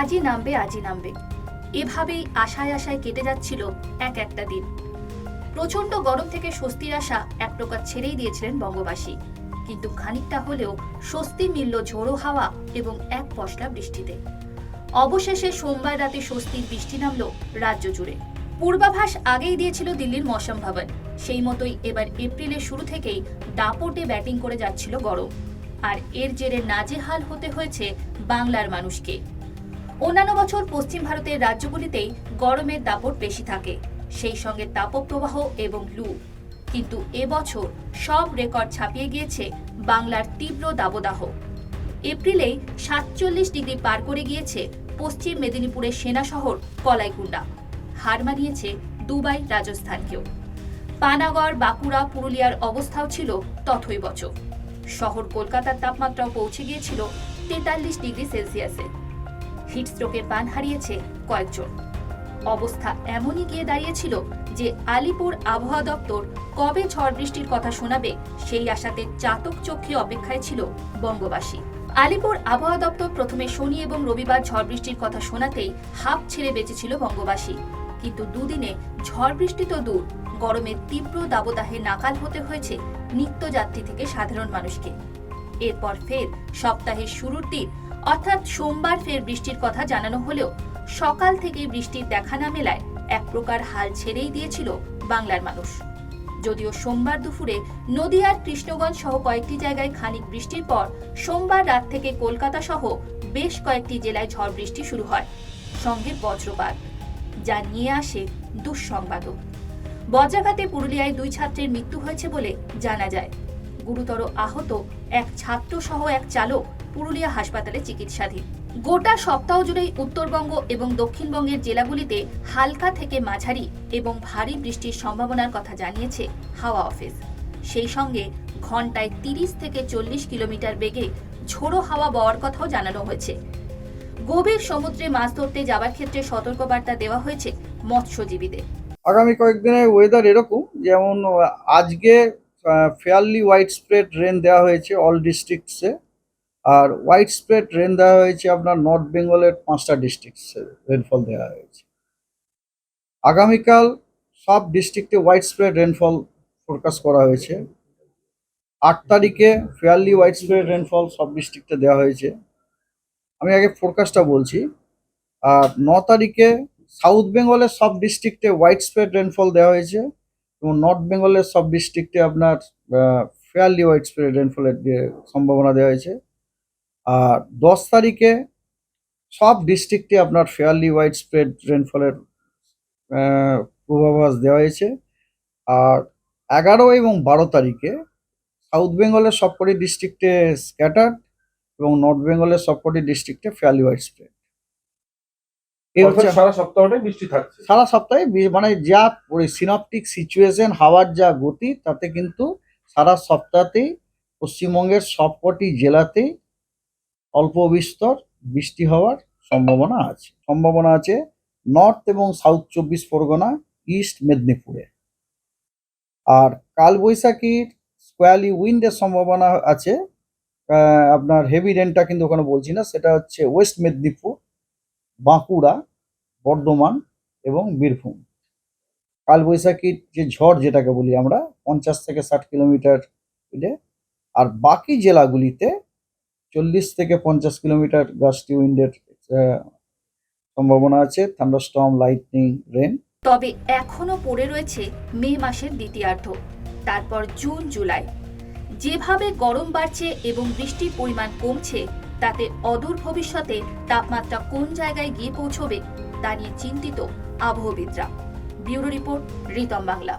আজই নামবে আজই নামবে। এভাবেই আশায় আশায় কেটে যাচ্ছিল এক একটা দিন। প্রচণ্ড গরম থেকে স্বস্তির আশা এক প্রকার ছেড়েই দিয়েছিলেন বঙ্গবাসী। কিন্তু খানিকটা হলেও স্বস্তি মিলল ঝোড়ো হাওয়া এবং এক পশলা বৃষ্টিতে। অবশেষে সোমবার রাতে স্বস্তির বৃষ্টি নামল রাজ্য জুড়ে। পূর্বাভাস আগেই দিয়েছিল দিল্লির মৌসুম ভবন। সেই মতোই এবার এপ্রিলের শুরু থেকেই দাপটে ব্যাটিং করে যাচ্ছিল গরম। আর এর জেরে নাজেহাল হতে হয়েছে বাংলার মানুষকে। অন্যান্য বছর পশ্চিম ভারতের রাজ্যগুলিতেই গরমের দাপট বেশি থাকে। সেই সঙ্গে তাপপ্রবাহ এবং লু। কিন্তু এবছর সব রেকর্ড ছাপিয়ে গিয়েছে বাংলার তীব্র দাবদাহ। এপ্রিলেই সাতচল্লিশ ডিগ্রি পার করে গিয়েছে পশ্চিম মেদিনীপুরের সেনা শহর কলাইকুণ্ডা হার মানিয়েছে দুবাই রাজস্থানকেও। পানাগড়, বাঁকুড়া, পুরুলিয়ার অবস্থাও ছিল তথৈবচ। শহর কলকাতার তাপমাত্রাও পৌঁছে গিয়েছিল তেতাল্লিশ ডিগ্রি সেলসিয়াসে। হিটস্ট্রোকে প্রাণ হারিয়েছে কয়েকজন। অবস্থা এমনই গিয়ে দাঁড়িয়েছিল যে আলিপুর আবহাওয়া দপ্তর কবে ঝড় বৃষ্টির কথা শোনাবে সেই আশাতে চাতক চোখে অপেক্ষায় ছিল বঙ্গবাসী। আলিপুর আবহাওয়া দপ্তর প্রথমে শনি এবং রবিবার ঝড় বৃষ্টির কথা শোনাতেই হাফ ছেড়ে বেঁচেছিল বঙ্গবাসী। কিন্তু দুদিনে ঝড় বৃষ্টি তো দূর গরমের তীব্র দাবদাহে নাকাল হতে হয়েছে নিত্যযাত্রী থেকে সাধারণ মানুষকে। এরপর ফের সপ্তাহের শুরুর দিন অর্থাৎ সোমবার ফের বৃষ্টির কথা জানানো হলেও সকাল থেকে বৃষ্টির দেখা না মেলায় এক প্রকার হাল ছেড়েই দিয়েছিল বাংলার মানুষ। যদিও সোমবার দুপুরে নদিয়ার কৃষ্ণগঞ্জ সহ কয়েকটি জায়গায় খানিক বৃষ্টির পর সোমবার রাত থেকে কলকাতা সহ বেশ কয়েকটি জেলায় ঝড় বৃষ্টি শুরু হয়। সঙ্গে বজ্রপাত, যা নিয়ে আসে দুঃসংবাদও। বজ্রাঘাতে পুরুলিয়ায় দুই ছাত্রের মৃত্যু হয়েছে বলে জানা যায়। গুরুতর আহত এক ছাত্র সহ এক চালক পুরুলিয়া হাসপাতালে চিকিৎসাধীন। গোটা সপ্তাহ জুড়েই উত্তরবঙ্গ এবং দক্ষিণবঙ্গের জেলাগুলিতে হালকা থেকে মাঝারি এবং ভারী বৃষ্টির সম্ভাবনার কথা জানিয়েছে হাওয়া অফিস। সেই সঙ্গে ঘন্টায় তিরিশ থেকে চল্লিশ কিলোমিটার বেগে ঝোড়ো হাওয়া বওয়ার কথাও জানানো হয়েছে। গভীর সমুদ্রে মাছ ধরতে যাওয়ার ক্ষেত্রে সতর্কবার্তা দেওয়া হয়েছে মৎস্যজীবীদের। আগামী কয়েকদিনের ওয়েদার এরকম, যেমন আজকে ফেয়ারলি হোয়াইট স্প্রেড রেন দেওয়া হয়েছে অল ডিস্ট্রিক্টসে আর হোয়াইট স্প্রেড রেন দেওয়া হয়েছে আপনার নর্থ বেঙ্গলের পাঁচটা ডিস্ট্রিক্টসে রেনফল দেওয়া হয়েছে। আগামীকাল সব ডিস্ট্রিক্টে হোয়াইট স্প্রেড রেনফল ফোরকাস্ট করা হয়েছে। আট তারিখে ফেয়ারলি হোয়াইট স্প্রেড রেনফল সব ডিস্ট্রিক্টে দেওয়া হয়েছে। আমি আগে ফোরকাস্টটা বলছি, আর ন তারিখে সাউথ বেঙ্গলের সব ডিস্ট্রিক্টে হোয়াইট স্প্রেড রেনফল দেওয়া হয়েছে এবং নর্থ বেঙ্গলের সব ডিস্ট্রিক্টে আপনার ফেয়ারলি হোয়াইট স্প্রেড রেনফলের সম্ভাবনা দেওয়া হয়েছে। আর দশ তারিখে সব ডিস্ট্রিক্টে আপনার ফেয়ারলি হোয়াইট স্প্রেড রেনফলের পূর্বাভাস দেওয়া হয়েছে। আর এগারো এবং বারো তারিখে সাউথ বেঙ্গলের সবকটি ডিস্ট্রিক্টে স্ক্যাটার্ড এবং নর্থ বেঙ্গলের সবকটি ডিস্ট্রিক্টে ফেয়ারলি ওয়াইড স্প্রেড সারা সপ্তাহটাই বৃষ্টি থাকছে। সারা সপ্তাহে মানে যা সিনাপটিক সিচুয়েশন হাওয়ার যা গতি তাতে কিন্তু সারা সপ্তাহতেই পশ্চিমবঙ্গের সবকটি জেলাতেই অল্প বিস্তর, বৃষ্টি হওয়ার সম্ভাবনা আছে। সম্ভাবনা আছে নর্থ এবং সাউথ চব্বিশ পরগনা, ইস্ট মেদিনীপুরে। আর কালবৈশাখীর স্কোয়ালি উইন্ডের সম্ভাবনা আছে। আপনার হেভি রেনটা কিন্তু ওখানে বলছি না, সেটা হচ্ছে ওয়েস্ট মেদিনীপুর, বাঁকুড়া, বর্ধমান এবং বীরভূম। কালবৈশাখীর যে ঝড় যেটাকে বলি আমরা, পঞ্চাশ থেকে ষাট কিলোমিটার আর বাকি জেলাগুলিতে চল্লিশ থেকে পঞ্চাশ কিলোমিটার গাস্টি উইন্ডের সম্ভাবনা আছে, থান্ডারস্টর্ম, লাইটনিং, রেন। তবে এখনও পড়ে রয়েছে মে মাসের দ্বিতীয়ার্ধ, তারপর জুন, জুলাই। যেভাবে গরম বাড়ছে এবং বৃষ্টির পরিমাণ কমছে, তাতে অদূর ভবিষ্যতে তাপমাত্রা কোন জায়গায় গিয়ে পৌঁছবে, তা নিয়ে চিন্তিত আবহবিদরা। Bureau report, Ritam Bangla.